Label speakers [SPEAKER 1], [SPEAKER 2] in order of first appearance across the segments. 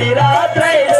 [SPEAKER 1] tirar a tres.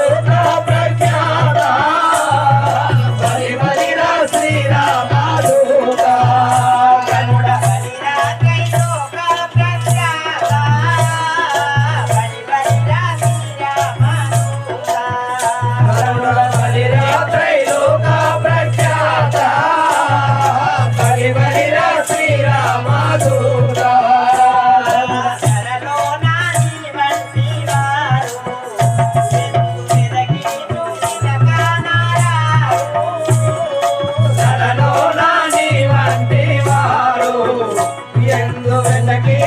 [SPEAKER 1] యందు వెనకే